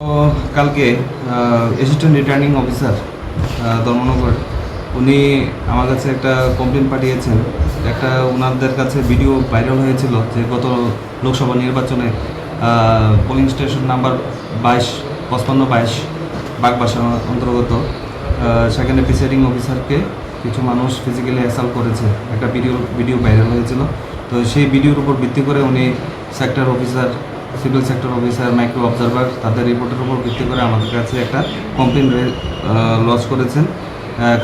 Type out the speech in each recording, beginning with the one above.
কালকে assistant returning officer Dharmanagar, উনি আমার কাছে একটা কমপ্লেন পাঠিয়েছেন। একটা ওনাদের কাছে ভিডিও ভাইরাল হয়েছিল যে গত লোকসভা নির্বাচনে পোলিং স্টেশন নাম্বার বাইশ, পঁচপান্ন বাইশ, বাগবাসা অন্তর্গত সেখানে প্রিসাইডিং অফিসারকে কিছু মানুষ ফিজিক্যালি অ্যাসাল্ট করেছে। একটা ভিডিও ভিডিও ভাইরাল হয়েছিল। তো সেই ভিডিওর উপর ভিত্তি করে উনি sector officer civil sector officer micro observer তাদের রিপোর্টের উপর ভিত্তি করে আমাদের কাছে একটা কমপ্লেন লঞ্চ করেছেন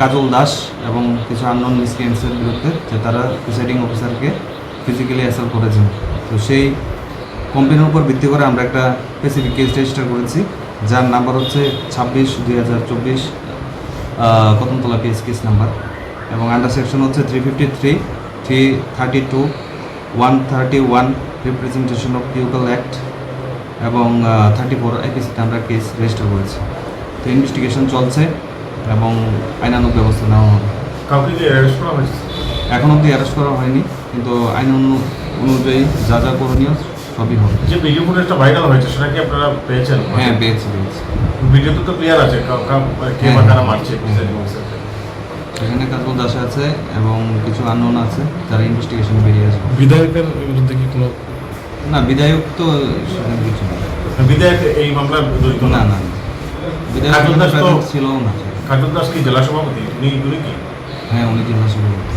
কাজল দাস এবং কিছু আননোন মিসক্রিয়েন্টসের বিরুদ্ধে, যে তারা প্রিসাইডিং অফিসারকে ফিজিক্যালি অ্যাসাল্ট করেছেন। তো সেই কমপ্লেনের উপর ভিত্তি করে আমরা একটা স্পেসিফিক কেস রেজিস্টার করেছি, যার নাম্বার হচ্ছে ছাব্বিশ দুই হাজার চব্বিশ কদমতলা পিএস কেস নাম্বার এবং আন্ডার সেকশন হচ্ছে three fifty three three thirty two one thirty one representation of people act এবং থার্টি ফোর আইপিসিতে আমরা কেস রেজিস্টার করেছি। তো ইনভেস্টিগেশন চলছে এবং আইনানুগ ব্যবস্থা নেওয়া হবে। অ্যারেস্ট করা হয়েছে? এখন অবধি অ্যারেস্ট করা হয়নি কিন্তু আইন অনু- অনুযায়ী যা যা করণীয় সবই হবে। যে ভিডিও ফুটেজটা ভাইরাল হয়েছে সেটা কি আপনারা পেয়েছেন? হ্যাঁ পেয়েছি পেয়েছি। ভিডিওতে তো ক্লিয়ার আছে কে বা হ্যাঁ। কারা মারছে presiding officer কে। সেখানে কাজল দাস আছে এবং কিছু আননোন আছে যারা ইনভেস্টিগেশন বেরিয়ে আসবে। বিধায়কের বিরুদ্ধে কি কোনো না বিধায়ক তো সেখানে কিছু না। বিধায়ক এই মামলার জড়িত না না। বিধায়ক ছিল না। কাজল দাস কি জেলা সভাপতি? উনি উনি কি? হ্যাঁ উনি জেলা সভাপতি।